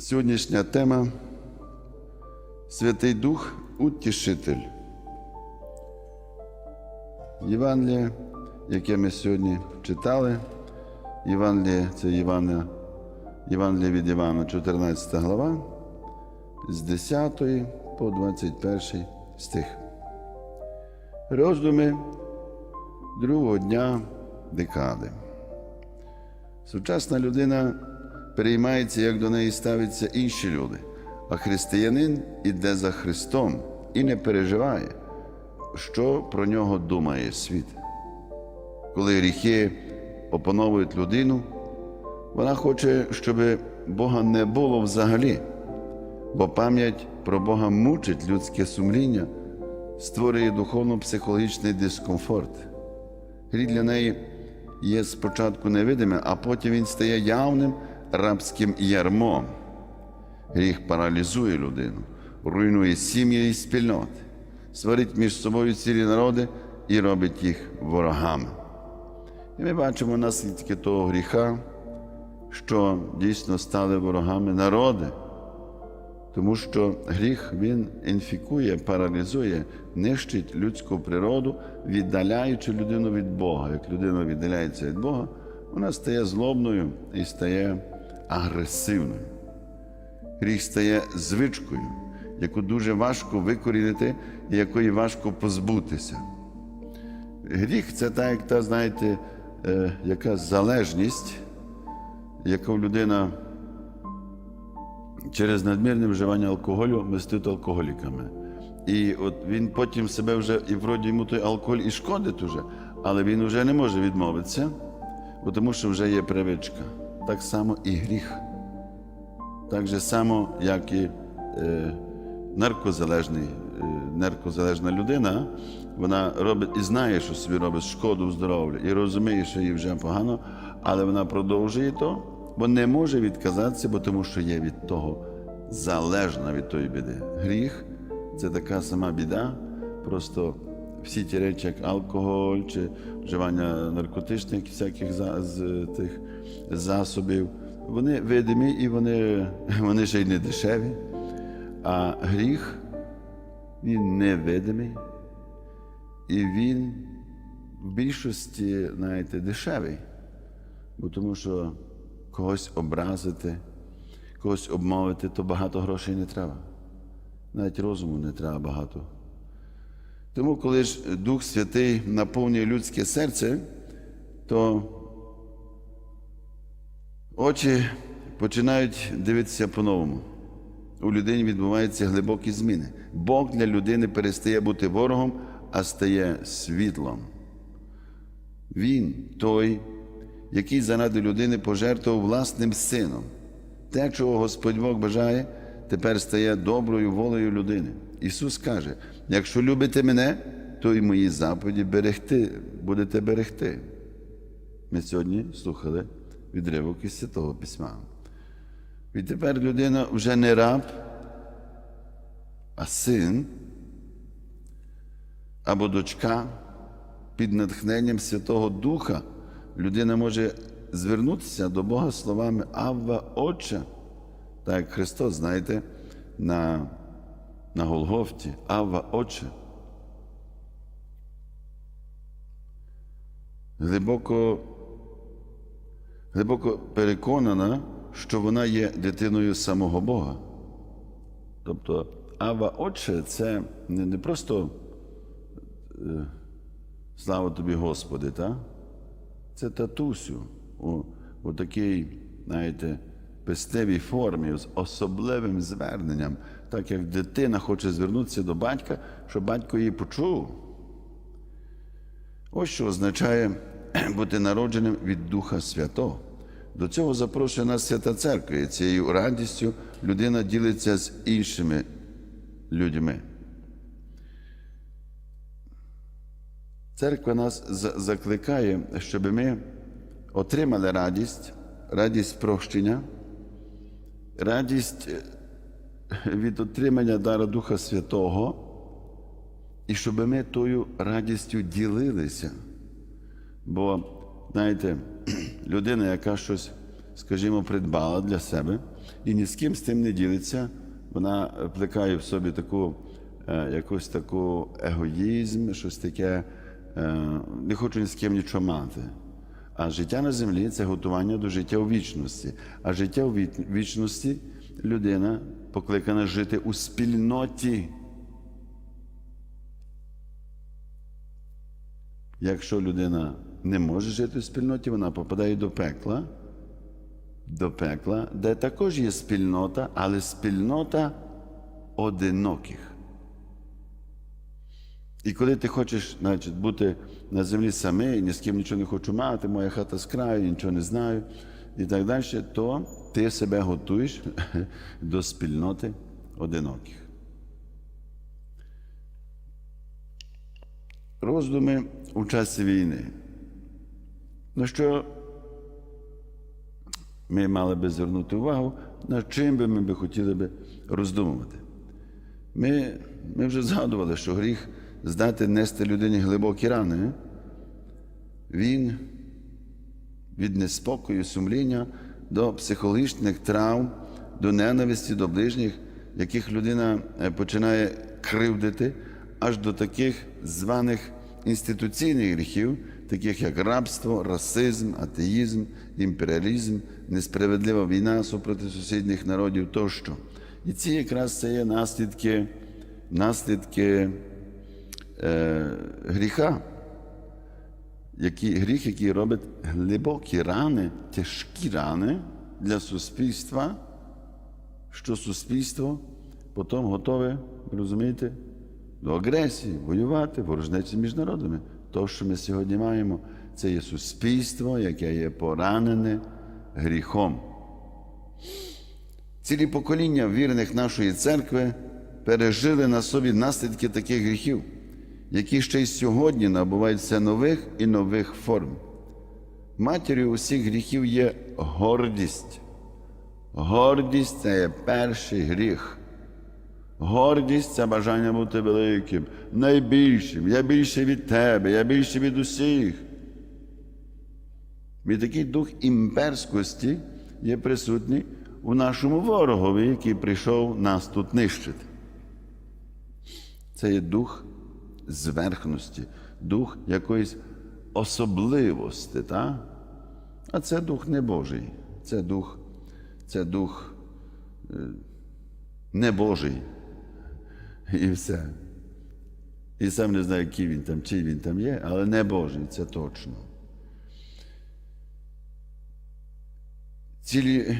Сьогоднішня тема Святий Дух Утішитель. Євангеліє, яке ми сьогодні читали, Євангеліє це Івана, Євангеліє від Івана, 14 глава, з 10 по 21 стих. Роздуми другого дня декади. Сучасна людина переймається, як до неї ставляться інші люди, а християнин іде за Христом і не переживає, що про нього думає світ. Коли гріхи опановують людину, вона хоче, щоб Бога не було взагалі, бо пам'ять про Бога мучить людське сумління, створює духовно-психологічний дискомфорт. Гріх для неї є спочатку невидимим, а потім він стає явним рабським ярмом. Гріх паралізує людину, руйнує сім'ї і спільноти, сварить між собою цілі народи і робить їх ворогами. І ми бачимо наслідки того гріха, що дійсно стали ворогами народи, тому що гріх він інфікує, паралізує, нищить людську природу, віддаляючи людину від Бога. Як людина віддаляється від Бога, вона стає злобною і стає агресивною. Гріх стає звичкою, яку дуже важко викорінити і якої важко позбутися. Гріх це так, як та, знаєте, е, якась залежність, яку людина через надмірне вживання алкоголю мистить алкоголіками. І от він потім себе вже, і вроді йому той алкоголь і шкодить уже, але він вже не може відмовитися, тому що вже є привичка. Так само і гріх. Так же само, як і е, наркозалежний, е, наркозалежна людина, вона робить і знає, що собі робить шкоду здоров'ю, і розуміє, що їй вже погано, але вона продовжує то, бо не може відказатися, бо тому що є від того залежна від тої біди. Гріх це така сама біда, просто всі ті речі, як алкоголь чи вживання наркотичних всяких з тих засобів, вони видимі і вони, вони ще й не дешеві. А гріх він невидимий, і він в більшості, знаєте, дешевий. Бо тому що когось образити, когось обмовити, то багато грошей не треба. Навіть розуму не треба багато. Тому, коли ж Дух Святий наповнює людське серце, то очі починають дивитися по-новому. У людині відбуваються глибокі зміни. Бог для людини перестає бути ворогом, а стає світлом. Він той, який заради людини пожертвував власним сином. Те, чого Господь Бог бажає, тепер стає доброю волею людини. Ісус каже: якщо любите мене, то і мої заповіді берегти, будете берегти. Ми сьогодні слухали відривок із Святого Письма. Відтепер людина вже не раб, а син або дочка під натхненням Святого Духа людина може звернутися до Бога словами Авва Отче, так як Христос, знаєте, на, на Голгофті, Авва Отче. Глибоко, глибоко переконана, що вона є дитиною самого Бога. Тобто Ава Отче це не, просто е, слава тобі, Господи, та? це татусю у, у такій, знаєте, пестевій формі, з особливим зверненням, так як дитина хоче звернутися до батька, щоб батько її почув. Ось що означає бути народженим від Духа Святого. До цього запрошує нас Свята Церква, і цією радістю людина ділиться з іншими людьми. Церква нас закликає, щоб ми отримали радість, радість прощення, радість е, від отримання дара Духа Святого, і щоб ми тою радістю ділилися. Бо, знаєте, людина, яка щось скажімо, придбала для себе і ні з ким з тим не ділиться. Вона плекає в собі таку е, якусь таку егоїзм, щось таке, е, не хочу ні з ким нічого мати. А життя на землі це готування до життя у вічності. А життя у вічності людина покликана жити у спільноті. Якщо людина не може жити у спільноті, вона попадає до пекла, до пекла, де також є спільнота, але спільнота одиноких. І коли ти хочеш значить, бути на землі самий, ні з ким нічого не хочу мати, моя хата з краю, нічого не знаю, і так далі, то ти себе готуєш до спільноти одиноких. Роздуми у часі війни. На що ми мали би звернути увагу, над чим би ми би хотіли би роздумувати. Ми, ми вже згадували, що гріх здати нести людині глибокі рани. Він від неспокою, сумління до психологічних травм, до ненависті до ближніх, яких людина е, починає кривдити, аж до таких званих інституційних гріхів, таких як рабство, расизм, атеїзм, імперіалізм, несправедлива війна супроти сусідніх народів тощо. І ці якраз це є наслідки, наслідки е, гріха, який, гріх, який робить глибокі рани, тяжкі рани для суспільства, що суспільство потім готове, розумієте, до агресії, воювати, ворожнеці між народами. То, що ми сьогодні маємо, це є суспільство, яке є поранене гріхом. Цілі покоління вірних нашої церкви пережили на собі наслідки таких гріхів, які ще й сьогодні набувають нових і нових форм. Матір'ю усіх гріхів є гордість. Гордість це є перший гріх. Гордість це бажання бути великим, найбільшим. Я більше від тебе, я більше від усіх. І такий дух імперськості є присутній у нашому ворогові, який прийшов нас тут нищити. Це є дух зверхності, дух якоїсь особливості. Та? А це дух не Божий, це дух, це дух е, не Божий. І все. І сам не знаю, який він там, чий він там є, але не Божий, це точно. Цілі,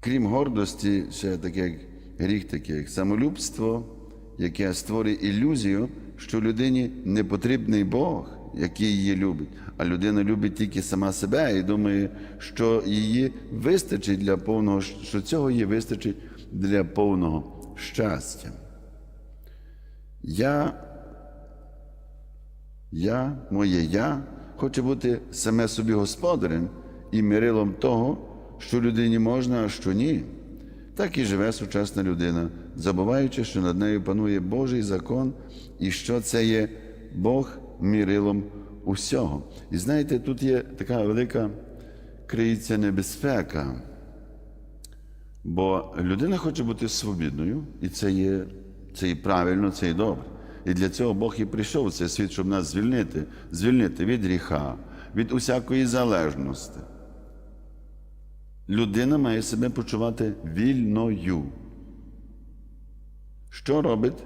крім гордості, ще таке гріх, таке як самолюбство, яке створює ілюзію, що людині не потрібний Бог, який її любить, а людина любить тільки сама себе і думає, що її вистачить для повного, що цього їй вистачить для повного щастя. Я, я, моє я хоче бути саме собі господарем і мирилом того, що людині можна, а що ні. Так і живе сучасна людина, забуваючи, що над нею панує Божий закон і що це є Бог мірилом усього. І знаєте, тут є така велика криється небезпека. Бо людина хоче бути свобідною, і це є, це і правильно, це і добре. І для цього Бог і прийшов в цей світ, щоб нас звільнити, звільнити від гріха, від усякої залежності. Людина має себе почувати вільною. Що робить?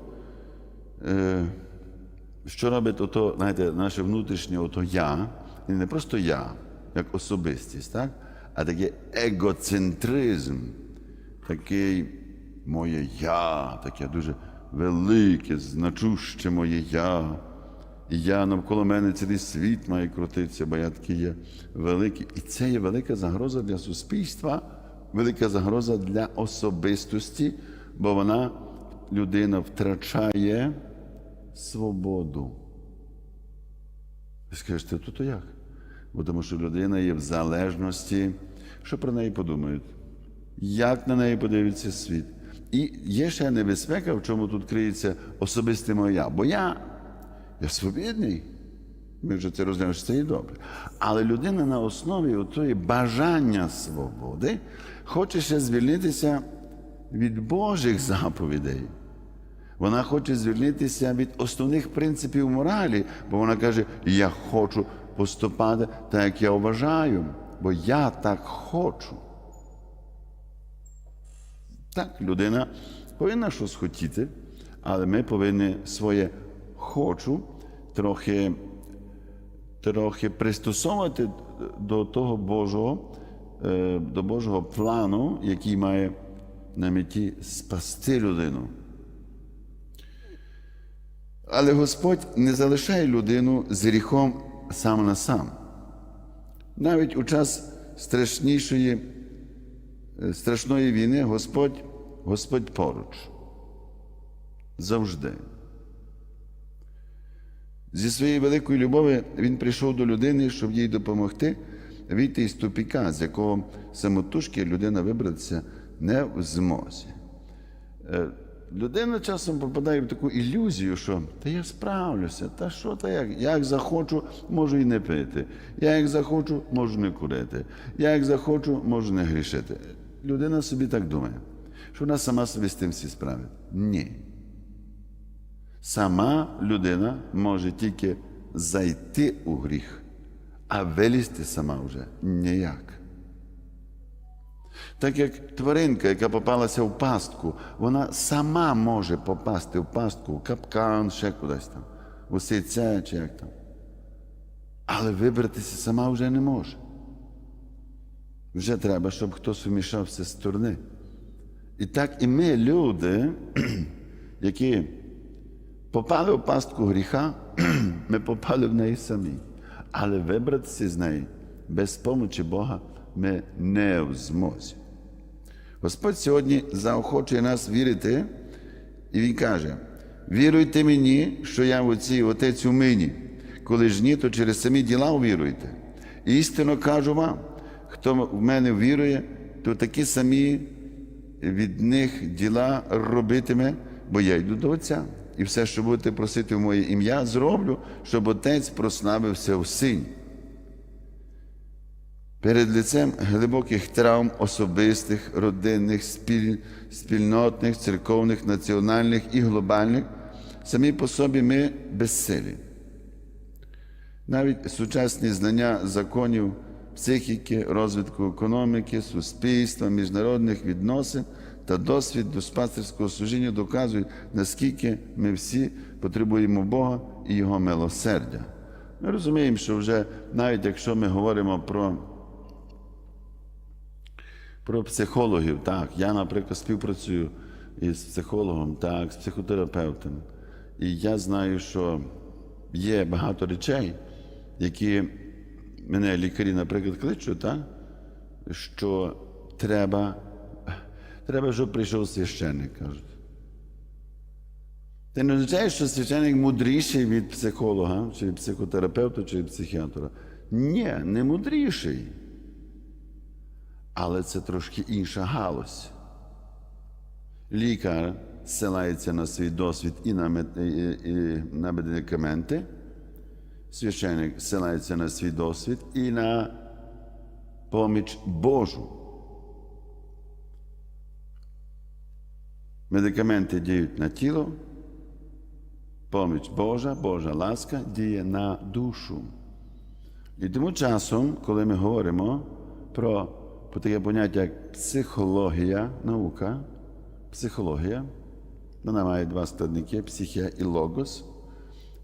Е, що робить ото, знаєте, наше внутрішнє ото я, і не просто я, як особистість, так? а такий егоцентризм, такий моє я, таке дуже велике, значуще моє я. І я навколо мене цілий світ має крутитися, бо я такий є великий. І це є велика загроза для суспільства, велика загроза для особистості, бо вона, людина, втрачає свободу. Ви скажете, то то як? Бо тому що людина є в залежності, що про неї подумають, як на неї подивиться світ. І є ще небезпека, в чому тут криється особисте я. Бо я, я свобідний. Ми вже це розглянули, що це і добре. Але людина на основі тої бажання свободи хоче ще звільнитися від Божих заповідей. Вона хоче звільнитися від основних принципів моралі, бо вона каже: Я хочу поступати так, як я вважаю, бо я так хочу. Так, людина повинна щось хотіти, але ми повинні своє хочу трохи, трохи пристосовувати до того Божого, е, до Божого плану, який має на меті спасти людину. Але Господь не залишає людину з гріхом сам на сам. Навіть у час страшнішої, е, страшної війни Господь, Господь поруч. Завжди. Зі своєї великої любові Він прийшов до людини, щоб їй допомогти вийти із тупіка, з якого самотужки людина вибратися не в змозі. Е, Людина часом попадає в таку ілюзію, що та я справлюся, та що та як? Я як захочу, можу і не пити. Я як захочу, можу не курити. Я як захочу, можу не грішити. Людина собі так думає, що вона сама собі з тим всі справить. Ні. Сама людина може тільки зайти у гріх, а вилізти сама вже ніяк. Так як тваринка, яка попалася в пастку, вона сама може попасти в пастку, в капкан, ще кудись там, в сейця чи як там. Але вибратися сама вже не може. Вже треба, щоб хтось вмішався з сторони. І так і ми, люди, які попали в пастку гріха, ми попали в неї самі. Але вибратися з неї без помочі Бога ми не в змозі. Господь сьогодні заохочує нас вірити, і Він каже: віруйте мені, що я в Отці, Отець у мені. Коли ж ні, то через самі діла увіруйте. Істинно кажу вам, хто в мене вірує, то такі самі від них діла робитиме, бо я йду до Отця. І все, що будете просити в моє ім'я, зроблю, щоб Отець прославився в Сині. Перед лицем глибоких травм особистих, родинних, спіль, спільнотних, церковних, національних і глобальних, самі по собі ми безсилі. Навіть сучасні знання законів психіки, розвитку економіки, суспільства, міжнародних відносин та досвід дуспастерського служіння доказують, наскільки ми всі потребуємо Бога і Його милосердя. Ми розуміємо, що вже навіть якщо ми говоримо про про психологів, так. Я, наприклад, співпрацюю із психологом, так, з психотерапевтом. І я знаю, що є багато речей, які мене лікарі, наприклад, кличуть, так, що треба, треба, щоб прийшов священник, кажуть. Це не означає, що священник мудріший від психолога, чи психотерапевта, чи психіатра. Ні, не мудріший. Але це трошки інша галузь. Лікар ссилається на свій досвід і на, і на медикаменти, священник ссилається на свій досвід і на поміч Божу. Медикаменти діють на тіло, поміч Божа, Божа ласка діє на душу. І тому часом, коли ми говоримо про про таке поняття як психологія, наука, психологія. Вона має два складники психія і логос.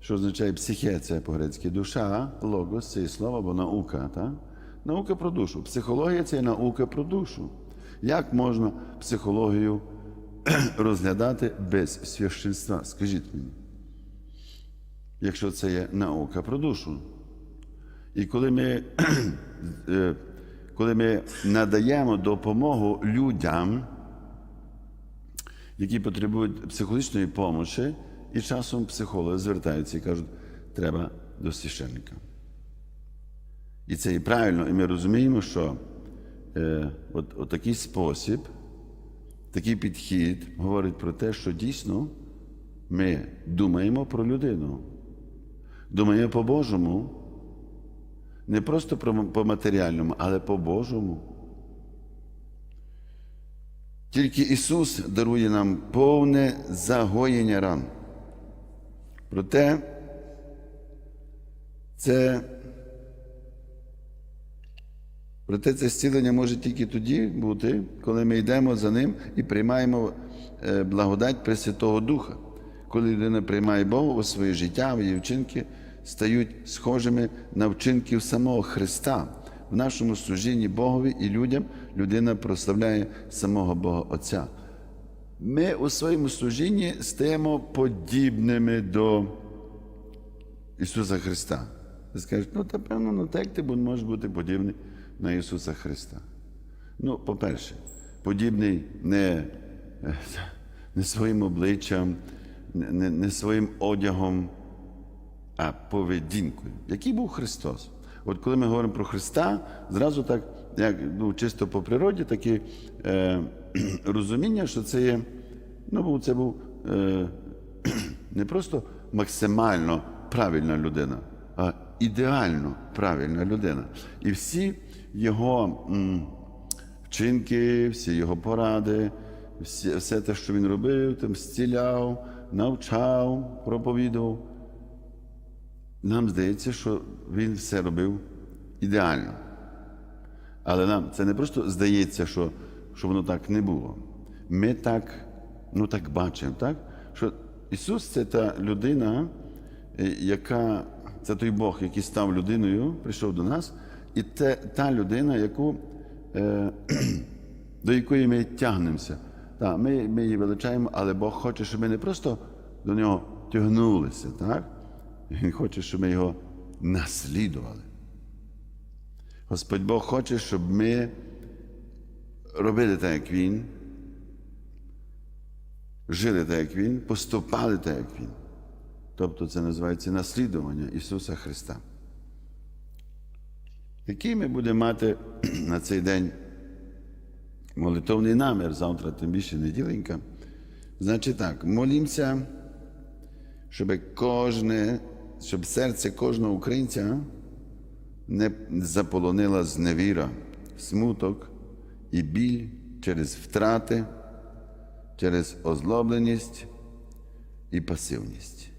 Що означає психія це по-грецьки душа, логос це і слово або наука. Так? Наука про душу. Психологія це наука про душу. Як можна психологію розглядати без священства? Скажіть мені, якщо це є наука про душу. І коли ми коли ми надаємо допомогу людям, які потребують психологічної допомоги, і часом психологи звертаються і кажуть, треба до священника. І це і правильно, і ми розуміємо, що е, от, от такий спосіб, такий підхід говорить про те, що дійсно ми думаємо про людину. думає по-божому, не просто по-матеріальному, але по-божому. Тільки Ісус дарує нам повне загоєння ран. Проте це, проте це зцілення може тільки тоді бути, коли ми йдемо за Ним і приймаємо е, благодать Пресвятого Духа. Коли людина приймає Бога у своє життя, в її вчинки стають схожими на вчинків самого Христа. В нашому служінні Богові і людям людина прославляє самого Бога Отця. Ми у своєму служінні стаємо подібними до Ісуса Христа. Ти скажеш, ну та певно, ну так ти можеш бути подібний на Ісуса Христа. Ну, по-перше, подібний не, е, не своїм обличчям, не, не, не своїм одягом, а поведінкою. Який був Христос? От коли ми говоримо про Христа, зразу так, як ну, чисто по природі, таке е, розуміння, що це є, ну, це був е, не просто максимально правильна людина, а ідеально правильна людина. І всі його м, вчинки, всі його поради, всі, все те, що він робив, там зціляв, навчав, проповідував. Нам здається, що він все робив ідеально. Але нам це не просто здається, що, що воно так не було. Ми так, ну так бачимо, так? що Ісус це та людина, е, яка це той Бог, який став людиною, прийшов до нас, і те, та людина, яку, е, до якої ми тягнемося. Так, ми, ми її величаємо, але Бог хоче, щоб ми не просто до нього тягнулися, так? Він хоче, щоб ми його наслідували. Господь Бог хоче, щоб ми робили так, як Він, жили так, як Він, поступали так, як Він. Тобто це називається наслідування Ісуса Христа. Який ми будемо мати на цей день молитовний намір, завтра, тим більше неділенька. Значить так, молімося, щоб кожне, щоб серце кожного українця не заполонила зневіра, смуток і біль через втрати, через озлобленість і пасивність.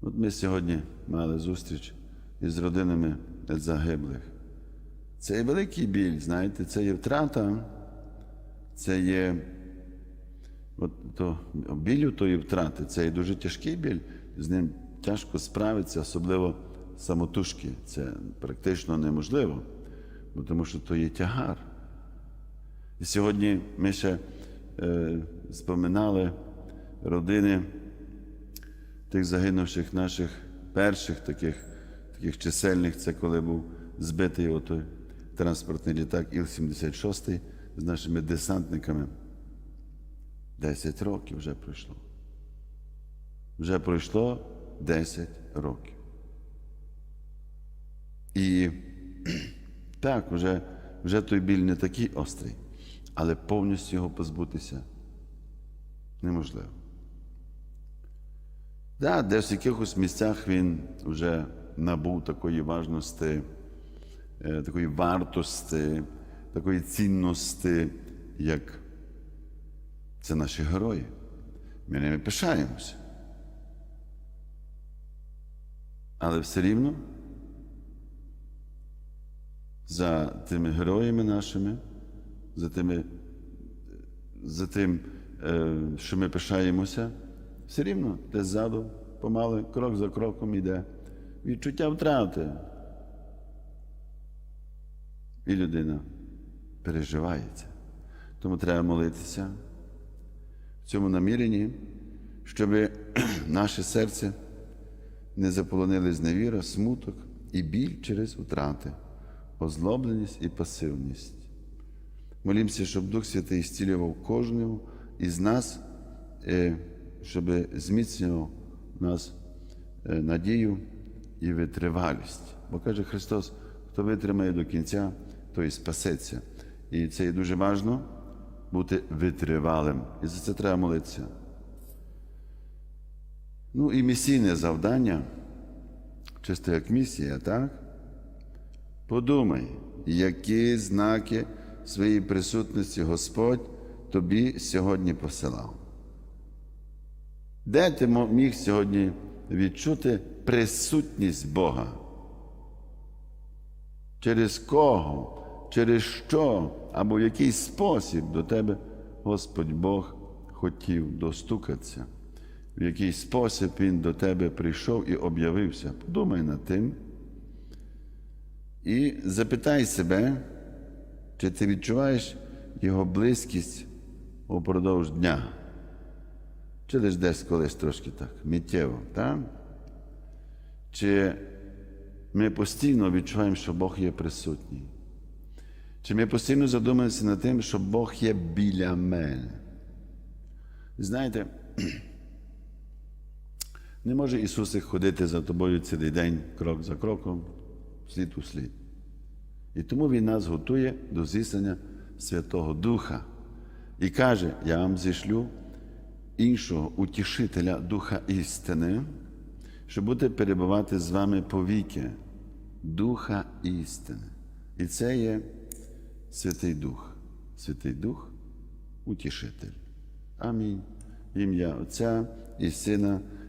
От ми сьогодні мали зустріч із родинами загиблих. Це є великий біль, знаєте, це є втрата, це є от то, білю тої втрати, це є дуже тяжкий біль, з ним тяжко справитися, особливо самотужки. Це практично неможливо, тому що то є тягар. І сьогодні ми ще е, споминали родини тих загинувших наших перших таких, таких чисельних, це коли був збитий отой транспортний літак Іл-76 з нашими десантниками. Десять років вже пройшло. Вже пройшло 10 років. І так, вже, вже той біль не такий острий, але повністю його позбутися неможливо. Да, десь в якихось місцях він вже набув такої важності, е, такої вартості, такої цінності, як це наші герої. Ми ними пишаємося. Але все рівно за тими героями нашими, за, тими, за тим, е, що ми пишаємося, все рівно десь ззаду, помалу, крок за кроком йде. Відчуття втрати. І людина переживається. Тому треба молитися в цьому наміренні, щоб наше серце не заполонили зневіра, смуток і біль через втрати, озлобленість і пасивність. Молімося, щоб Дух Святий зцілював кожного із нас, е, щоб зміцнював нас е, надію і витривалість. Бо каже Христос, хто витримає до кінця, той спасеться. І це є дуже важливо бути витривалим. І за це треба молитися. Ну і місійне завдання чисто як місія, так? Подумай, які знаки своєї присутності Господь тобі сьогодні посилав. Де ти міг сьогодні відчути присутність Бога? Через кого, через що або в який спосіб до тебе Господь Бог хотів достукатися, в який спосіб Він до тебе прийшов і об'явився. Подумай над тим і запитай себе, чи ти відчуваєш Його близькість упродовж дня. Чи лиш десь колись трошки так, миттєво, так? Чи ми постійно відчуваємо, що Бог є присутній? Чи ми постійно задумуємося над тим, що Бог є біля мене? Знаєте, не може Ісусик ходити за тобою цілий день, крок за кроком, слід у слід. І тому Він нас готує до зіснення Святого Духа і каже: Я вам зішлю іншого утішителя Духа істини, щоб буде перебувати з вами повіки, Духа істини. І це є Святий Дух. Святий Дух утішитель. Амінь. Ім'я Отця і Сина,